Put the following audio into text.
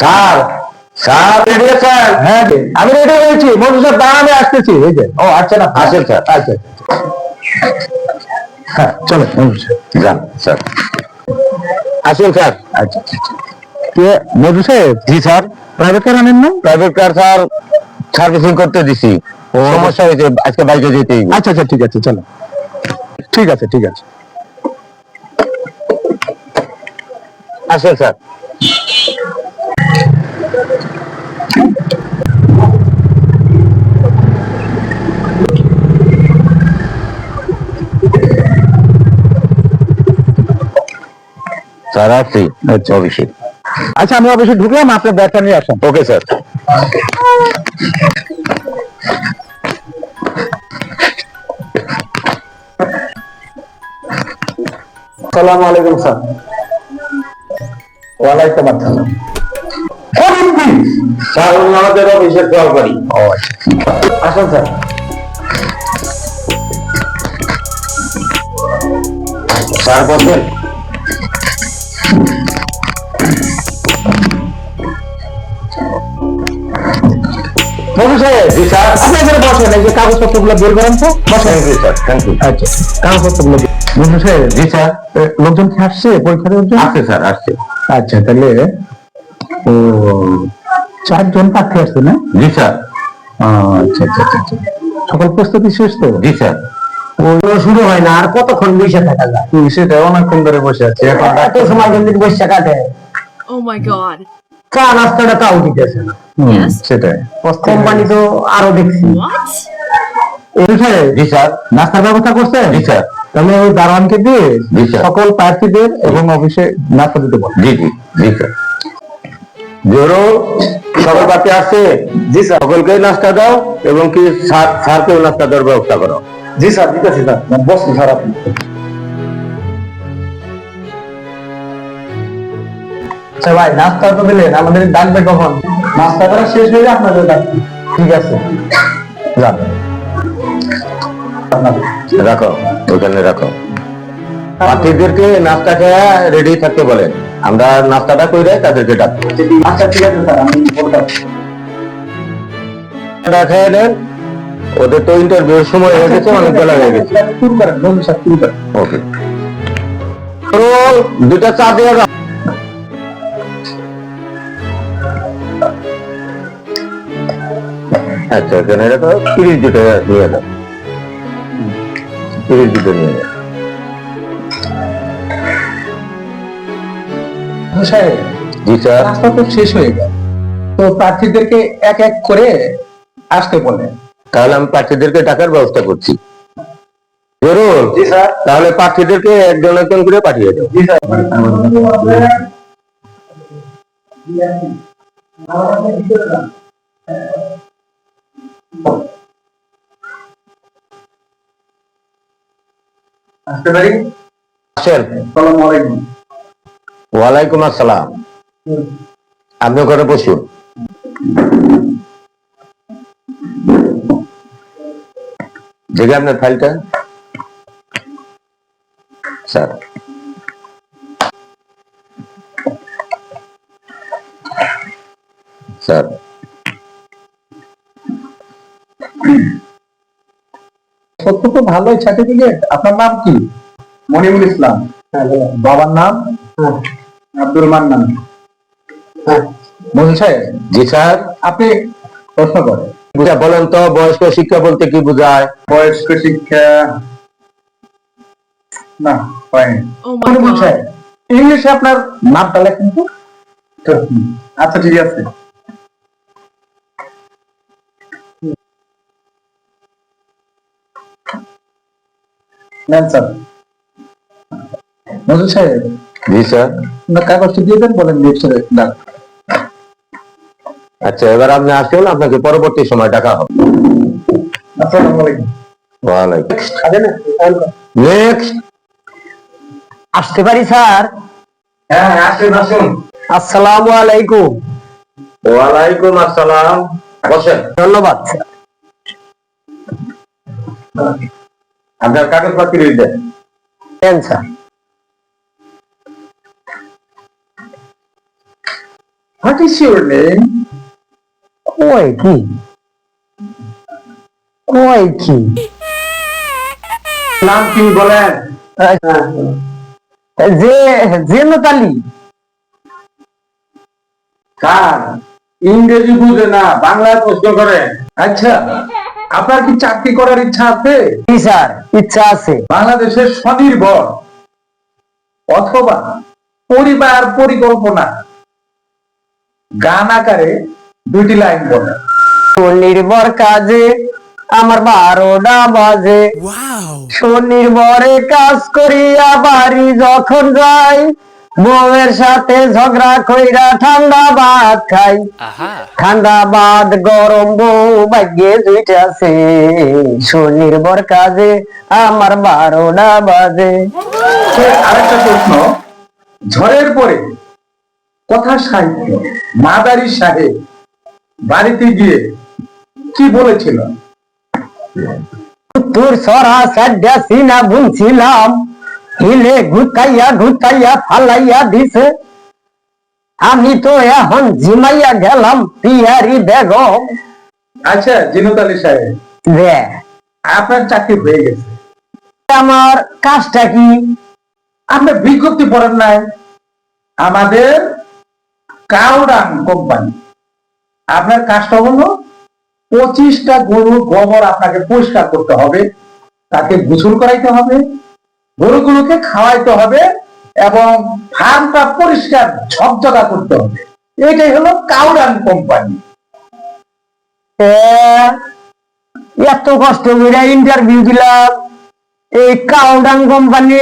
Sir sir sir হ্যাঁ আমি ready হয়েছি। মধু স্যার আসতেছি। এই যে ও আচ্ছা না আসেন স্যার। আচ্ছা হ্যাঁ চলো যান স্যার। আসুন স্যার। আচ্ছা আচ্ছা। কে মধু সাহেব? জি স্যার। প্রাইভেট কার আনেন না প্রাইভেট কার স্যার সার্ভিসিং করতে দিছি। ও। সমস্যা হয়েছে আজকে বাইকে যেতে আচ্ছা আচ্ছা ঠিক আছে চলো ঠিক আছে ঠিক আছে। আসেন স্যার। স্যার আসছি। অভিষেক আচ্ছা আমি অবশ্যই ঢুকলাম আপনার ব্যাগটা নিয়ে আসেন। Okay sir. সালামু আলাইকুম স্যার। ওয়ালাইকুম আসসালাম। স্যার আমাদের অফিসের আসুন স্যার। বসেন এই যে বের করেন তো। বসেন। থ্যাংক ইউ আচ্ছা সাহেব জি স্যার। লোকজন কি আসছে পরীক্ষা দেওয়ার জন্য? আসছে স্যার আসছে। আচ্ছা তাহলে ও চারজন প্রার্থী আসছে না? জি স্যার। আচ্ছা আচ্ছা আচ্ছা আচ্ছা। সকল প্রস্তুতি শেষ তো? জি স্যার। শুরু হয় না আর কতক্ষণ বসে থাকা যায়? সেটা অনেকক্ষণ ধরে বসে আছে এখন এত সময় যদি বসে কাটে? Oh my god. চা নাস্তাটা তাও দিতেছে না। সেটাই। কোম্পানি তো আরও দেখছি। নাস্তার ব্যবস্থা স্যার। তাহলে ওই দারোয়ানকে দিয়ে সকল প্রার্থীদের এবং অফিসে নাস্তা দিতে বল জি জি জি স্যার। জোরো সকল পার্টি আসছে? জি স্যার। সকলকে নাস্তা দাও এবং কি স্যার স্যারকেও নাস্তা দেওয়ার ব্যবস্থা করো। জি স্যার দিতেছি স্যার বসুন স্যার আপনি। আচ্ছা ভাই নাস্তা তো দিলেন আমাদের ডাকবে কখন? নাস্তা করা শেষ হয়ে আপনাদের ঠিক আছে। যান। রাখো ওখানে রাখো। প্রার্থীদেরকে নাস্তা খেয়ে রেডি থাকতে বলেন। আমরা নাস্তাটা করে তাদেরকে ডাকবো আচ্ছা ঠিক আছে স্যার আমি বলতাম। খেয়ে নেন। ওদের তো ইন্টারভিউর সময় হয়ে গেছে অনেক বেলা হয়ে গেছে। শুরু করেন বন্ধু স্যার শুরু করেন ওকে দুটা চা দিয়ে দাও। আচ্ছা এখানে রাখো তিরিশ দুটো নিয়ে দাও। তিরিশ দুটো নিয়ে দাও জি স্যার। নাস্তা তো শেষ হয়ে গেল। তো প্রার্থীদেরকে এক এক করে আসতে বলেন। তাহলে আমি প্রার্থীদেরকে টাকার ব্যবস্থা করছি। স্যার। তাহলে প্রার্থীদেরকে একজন একজন করে পাঠিয়ে আসতে পারি? আসেন। ওয়ালাইকুম আসসালাম। আপনি ওখানে বসুন। দেখে আপনার ফাইলটা। স্যার। স্যার। সত্য তো ভালোই সার্টিফিকেট আপনার নাম কি? মনিমুল ইসলাম। বাবার নাম? আব্দুল মান্নান মহিল সাহেব? জি স্যার। আপনি প্রশ্ন করেন। বলেন তো বয়স্ক শিক্ষা বলতে কি বোঝায়? বয়স্ক শিক্ষা না ইংলিশে আপনার নামটা লেখেন তো? আচ্ছা ঠিক আছে। সাহেব জি স্যার। কাগজটি দিয়ে দেন বলেন লিপসের ডাক আচ্ছা এবার আপনি আসুন আপনাকে পরবর্তী সময় টাকা হবে। আসতে পারি স্যার? হ্যাঁ আসুন আসসালামু আলাইকুম। ওয়ালাইকুম আসসালাম। বসেন। ধন্যবাদ। আপনার কাগজপত্র দেন। দেন sir. What is your name ওই কি ওই কি নাম কি বলেন? যে জেনতালি। কার? ইংরেজি বুঝে না বাংলায় প্রশ্ন করে। আচ্ছা আপনার কি চাকরি করার ইচ্ছা আছে? কি স্যার ইচ্ছা আছে। বাংলাদেশের স্বনির্ভর অথবা পরিবার পরিকল্পনা। গান আকারে দুইটি লাইন বলে। স্বনির্ভর কাজে আমার বারোটা বাজে। স্বনির্ভরে কাজ করিয়া বাড়ি যখন যাই বউয়ের সাথে ঝগড়া কইরা ঠান্ডা ভাত খাই। ঠান্ডা ভাত গরম বউ ভাগ্যে দুইটাছে স্বনির্ভর কাজে আমার বারোটা বাজে। আরেকটা প্রশ্ন ঝড়ের পরে কথা সাহিত্য মাদারি সাহেব বাড়িতে গিয়ে কি বলেছিল? তোর সরা সাড্ডা সিনা বুনছিলাম। হিলে ঘুতাইয়া ঘুতাইয়া ফালাইয়া দিছে। আমি তো এখন জিমাইয়া গেলাম পিয়ারি বেগম। আচ্ছা জিনুত আলী সাহেব। আপনার চাকরি হয়ে গেছে। আমার কাজটা কি? আপনি বিজ্ঞপ্তি পড়েন নাই? আমাদের কাউডাং কোম্পানি। আপনার কাজটা হলো পঁচিশটা গরুর গোবর আপনাকে পরিষ্কার করতে হবে, তাকে গোসল করাইতে হবে, গরুগুলোকে খাওয়াইতে হবে এবং ফার্মটা পরিষ্কার ঝকঝকা করতে হবে। এটাই হলো কাউডাং কোম্পানি। এত কষ্ট করে ইন্টারভিউ দিলাম। এই কাউডাং কোম্পানি